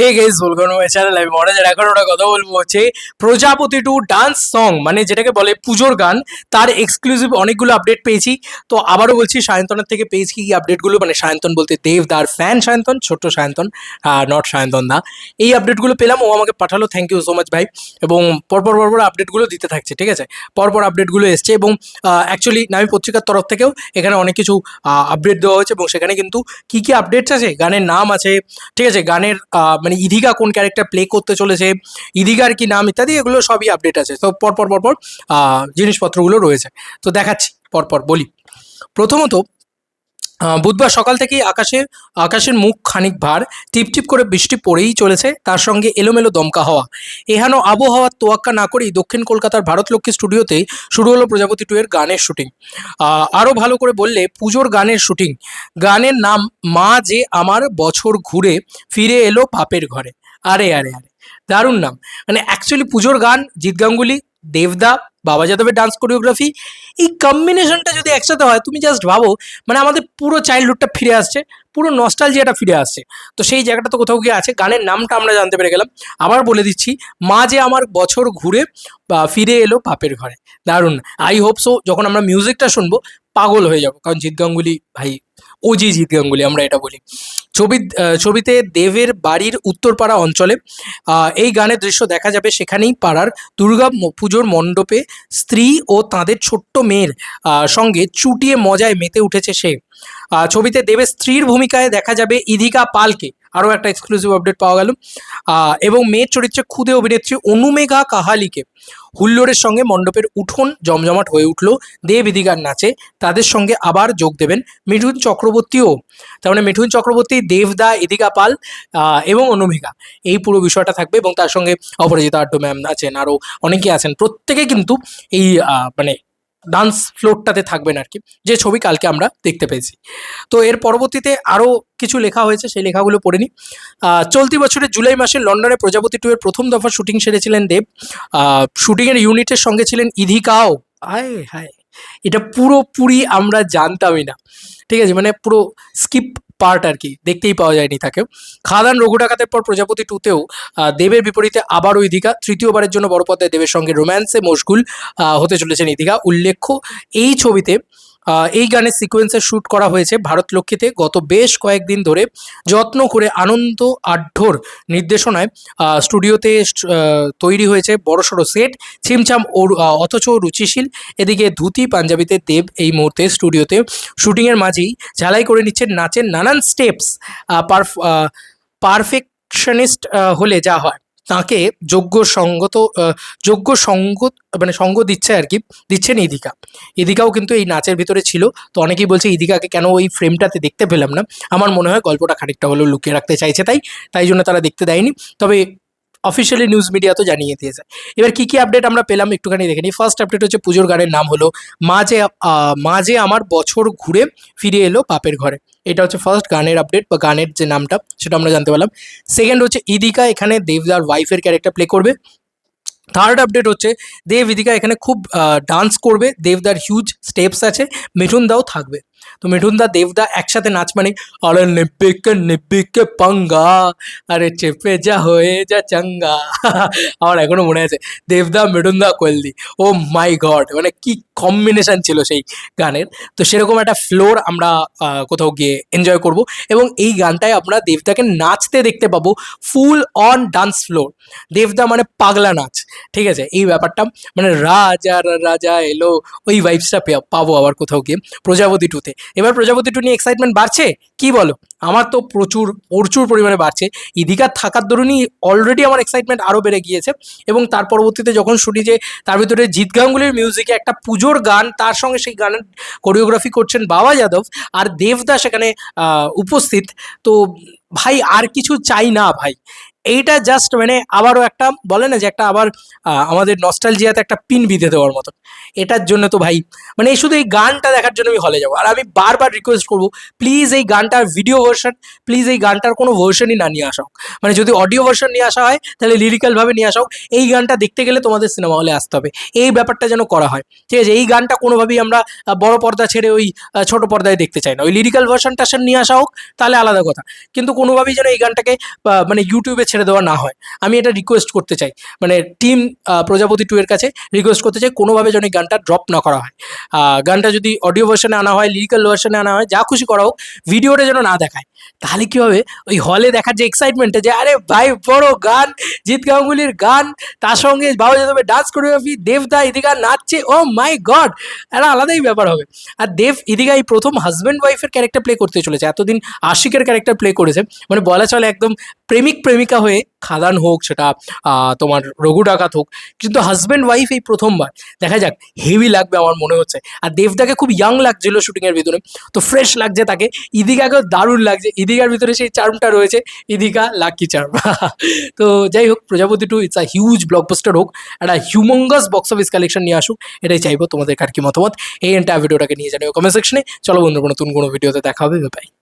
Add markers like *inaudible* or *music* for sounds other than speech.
Hey guess to channel আমি মহারাজের এখন ওটা কথা বলব হচ্ছে প্রজাপতি টু ডান্স সং মানে যেটাকে বলে পুজোর গান তার এক্সক্লুসিভ অনেকগুলো আপডেট পেয়েছি তো আবারও বলছি সায়ন্তনের থেকে পেয়েছি কি আপডেটগুলো মানে সায়ন্তন বলতে দেবদার ফ্যান সায়ন্তন ছোট্ট সায়ন্তন নট সায়ন্তন দা এই আপডেটগুলো পেলাম ও আমাকে পাঠালো থ্যাংক ইউ সো মাচ ভাই। এবং পরপর পরপর আপডেটগুলো দিতে থাকছে ঠিক আছে? পরপর আপডেটগুলো এসছে এবং অ্যাকচুয়ালি নামি পত্রিকার তরফ থেকেও এখানে অনেক কিছু আপডেট দেওয়া হয়েছে এবং সেখানে কিন্তু কি কি আপডেটস আছে গানের নাম আছে ঠিক আছে? গানের আহ, মানে ইদিগা কোন ক্যারেক্টার প্লে করতে চলেছে, ইদিগার কি নাম ইত্যাদি, এগুলো সবই আপডেট আছে। তো পরপর পরপর জিনিসপত্রগুলো রয়েছে। তো দেখাচ্ছি, পরপর বলি। প্রথমত বুধবার সকাল থেকেই আকাশে আকাশের মুখ খানিক ভার, টিপটিপ করে বৃষ্টি পড়েই চলেছে, তার সঙ্গে এলোমেলো দমকা হওয়া। এহেন আবহাওয়ার তোয়াক্কা না করেই দক্ষিণ কলকাতার ভারতলক্ষ্মী স্টুডিওতে শুরু হলো প্রজাপতি টু এর গানের শুটিং। আরও ভালো করে বললে পুজোর গানের শুটিং। গানের নাম মা যে আমার বছর ঘুরে ফিরে এলো পাপের ঘরে। আরে আরে আরে, দারুণ নাম। মানে অ্যাকচুয়ালি পুজোর গান জিৎ গাঙ্গুলি দেবদা বাবা যাদবের ডান্স কোরিওগ্রাফি এই কম্বিনেশনটা যদি একসাথে হয়, তুমি জাস্ট ভাবো মানে আমাদের পুরো চাইল্ডহুডটা ফিরে আসছে, পুরো নস্টালজিয়াটা ফিরে আসছে। তো সেই জায়গাটা তো কোথাও গিয়ে আছে, গানের নামটা আমরা জানতে পেরে গেলাম। আবার বলে দিচ্ছি, মা যে আমার বছর ঘুরে ফিরে এলো বাপের ঘরে। দারুণ। আই হোপ সো যখন আমরা মিউজিকটা শুনব পাগল হয়ে যাব। কারণ জিৎ গাঙ্গুলি, ভাই, ওজি জিৎ গাঙ্গুলি, আমরা এটা বলি। ছবি ছবিতে দেবের বাড়ির উত্তরপাড়া অঞ্চলে এই গানের দৃশ্য দেখা যাবে সেখানেই পাড়ার দুর্গা পুজোর মণ্ডপে স্ত্রী ও তাদের ছোট্ট মেয়ের সঙ্গে চুটিয়ে মজায় মেতে উঠেছে সে। ছবিতে দেবের স্ত্রীর ভূমিকায় দেখা যাবে ইধিকা পালকে। আরও একটা এক্সক্লুসিভ আপডেট পাওয়া গেল। এবং মেয়ের চরিত্রে খুদে অভিনেত্রী অনুমেঘা কাহালিকে। হুল্লোড়ের সঙ্গে মণ্ডপের উঠোন জমজমাট হয়ে উঠল। দেব ইদিকার নাচে। তাদের সঙ্গে আবার যোগ দেবেন মিঠুন চক্রবর্তীও। তার মানে মিঠুন চক্রবর্তী, দেবদা ইদিকা পাল এবং অনুমেঘা। এই পুরো বিষয়টা থাকবে এবং তার সঙ্গে অপরাজিতা আড্ড ম্যাম আছেন। আরও অনেকে আছেন। প্রত্যেকে কিন্তু এই মানে ডান্স ফ্লোরটাতে থাকবেন আর কি। যে ছবি কালকে আমরা দেখতে পেয়েছি। তো এর পরবর্তীতে আরও কিছু লেখা হয়েছে, সেই লেখাগুলো পড়ে নিই। চলতি বছরের জুলাই মাসে লন্ডনে প্রজাপতি টু এর প্রথম দফা শুটিং সেরেছিলেন দেব। শুটিংয়ের ইউনিটের সঙ্গে ছিলেন ইধিকাও। হায় হায়। এটা পুরোপুরি আমরা জানতামই না। ঠিক আছে? মানে পুরো স্কিপ পার্ট আর কি, দেখতেই পাওয়া যায়নি তাকে। খাদান রঘু ডাকাতের পর প্রজাপতি টুতেও দেবের বিপরীতে আবার ওই দীঘা, তৃতীয়বারের জন্য বড় পর্দায় দেবের সঙ্গে রোম্যান্সে মশগুল হতে চলেছেন এই দীঘা। উল্লেখ্য, এই ছবিতে এই গানের সিকোয়েন্সের শ্যুট করা হয়েছে ভারত লক্ষ্মীতে গত বেশ কয়েকদিন ধরে যত্ন করে আনন্দ আঢ্যর নির্দেশনায় স্টুডিওতে তৈরি হয়েছে বড়সড় সেট ছিমছাম অথচ রুচিশীল। এদিকে ধুতি পাঞ্জাবিতে দেব এই মুহূর্তে স্টুডিওতে শুটিংয়ের মাঝেই ঝালাই করে নিচ্ছেন নাচের নানান স্টেপস পারফেকশনিস্ট হলে যা হয়। তাকে যোগ্য সঙ্গত যোগ্য সঙ্গ মানে সঙ্গ দিচ্ছে আর কি, দিচ্ছেন ইদিকা। ইদিকাও কিন্তু এই নাচের ভিতরে ছিল। তো অনেকেই বলছে, ইদিকাকে কেন ওই ফ্রেমটাতে দেখতে পেলাম না? আমার মনে হয় গল্পটা খানিকটা হলেও লুকিয়ে রাখতে চাইছে তাই তাই জন্য তারা দেখতে দেয়নি। তবে অফিসিয়ালি নিউজ মিডিয়া তো জানিয়ে দিয়েছে। এবার কী কী আপডেট আমরা পেলাম একটুখানি দেখে নিই। ফার্স্ট আপডেট হচ্ছে পুজোর গানের নাম হলো মা যে মা যে আমার বছর ঘুরে ফিরে এলো বাপের ঘরে। এটা হচ্ছে ফার্স্ট গানের আপডেট বা গানের যে নামটা, সেটা আমরা জানতে পারলাম। সেকেন্ড হচ্ছে ইদিকা, এখানে দেবদার ওয়াইফের ক্যারেক্টার প্লে করবে। থার্ড আপডেট হচ্ছে, দেব ইদিকা এখানে খুব ডান্স করবে। দেবদার হিউজ স্টেপস আছে। মিঠুন দাও থাকবে। তো মিঠুন দা দেবদা একসাথে নাচ মানে আরে নিব্বিকে নিব্বিকে পাঙ্গা, আরে চেপে যা হয়ে যা চাঙ্গা। *laughs* আমার এখনও মনে আছে, দেবদা মিঠুন দা কোয়েলদি, ও মাই গড। মানে কি কম্বিনেশন ছিল সেই গানের। তো সেরকম একটা ফ্লোর আমরা কোথাও গিয়ে এনজয় করব এবং এই গানটায় আমরা দেবদাকে নাচতে দেখতে পাবো ফুল অন ডান্স ফ্লোর দেবদা মানে পাগলা নাচ, ঠিক আছে? এই ব্যাপারটা মানে রাজা রাজা এলো, ওই ভাইবসটা পাবো আবার কোথাও গিয়ে প্রজাপতি টুতে এবার প্রজাপতি টু নিয়ে এক্সাইটমেন্ট বাড়ছে? কি বলো? আমার তো প্রচুর প্রচুর পরিমাণে বাড়ছে। ইদিকার থাকার দরুনই অলরেডি আমার এক্সাইটমেন্ট আরও বেড়ে গিয়েছে এবং তার পরবর্তীতে যখন শুনি যে তার ভিতরে জিৎ গাঙ্গুলির মিউজিকে একটা পুজোর গান, তার সঙ্গে সেই গানের কোরিওগ্রাফি করছেন বাবা যাদব আর দেবদাস এখানে উপস্থিত। তো ভাই, আর কিছু চাই না ভাই। এইটা জাস্ট মানে আবারও একটা বলে না যে একটা আবার আমাদের নস্টালজিয়াতে একটা পিন বিঁধে দেওয়ার মতন। এটার জন্য তো ভাই মানে এই শুধু এই গানটা দেখার জন্য আমি হলে যাব। আর আমি বারবার রিকোয়েস্ট করব প্লিজ এই গানটার ভিডিও ভার্সন প্লিজ এই গানটার কোনো ভার্সনই না নিয়ে আসা হোক। মানে যদি অডিও ভার্সন নিয়ে আসা হয়, তাহলে লিরিক্যালভাবে নিয়ে আসা হোক। এই গানটা দেখতে গেলে তোমাদের সিনেমা হলে আসতে হবে। এই ব্যাপারটা যেন করা হয়। ঠিক আছে? এই গানটা কোনোভাবেই আমরা বড় পর্দা ছেড়ে ওই ছোট পর্দায় দেখতে চাই না। ওই লিরিক্যাল ভার্সনটা সে নিয়ে আসা হোক, তাহলে আলাদা কথা। কিন্তু কোনোভাবেই যেন এই গানটাকে মানে ইউটিউবে ছেড়ে দেওয়া না হয়। আমি এটা রিকোয়েস্ট করতে চাই। মানে টিম প্রজাপতি টু এর কাছে রিকোয়েস্ট করতে চাই কোনোভাবে যেন এই গানটা ড্রপ না করা হয়। গানটা যদি অডিও ভার্সনে আনা হয় লিরিক্যাল ভার্সনে আনা হয়, যা খুশি করা হোক ভিডিওটা যেন না দেখায়, তাহলে কি হবে? ওই হলে দেখার যে এক্সাইটমেন্টটা যে, আরে ভাই, বড় গান, জিৎ গাঙ্গুলির গান, তার সঙ্গে বাবা যাদবের ডান্স কোরিওগ্রাফি দেবদা ইদিকা নাচছে ও মাই গড একটা আলাদাই ব্যাপার হবে। আর দেব ইদিকা এই প্রথম হাজব্যান্ড ওয়াইফের ক্যারেক্টার প্লে করতে চলেছে। এতদিন আশিকের ক্যারেক্টার প্লে করেছে। মানে বলা চলে একদম প্রেমিক প্রেমিকা হয়ে খাদান হোক, সেটা তোমার রঘু ডাকাত হোক, কিন্তু হাজব্যান্ড ওয়াইফ এই প্রথমবার। দেখা যাক হেভি লাগবে আমার মনে হচ্ছে। আর দেবদাকে খুব ইয়াং লাগছিল শুটিংয়ের ভিতরে। তো ফ্রেশ লাগছে তাকে। ইদিকাকেও দারুণ লাগছে। ইদিকার ভিতরে সেই চার্মটা রয়েছে। ইদিকা লাকি চার্ম *laughs* তো যাই হোক, Projapoti two it's a huge blockbuster হোক, একটা হিউমঙ্গাস বক্স অফিস কালেকশন নিয়ে আসুক, এটাই চাইব তোমাদের কার কি মতামত। এই এন্টার ভিডিওটাকে নিয়ে জানিও কমেন্ট সেকশনে চলো বন্ধুরা, নতুন কোনো ভিডিওতে দেখা হবে বাই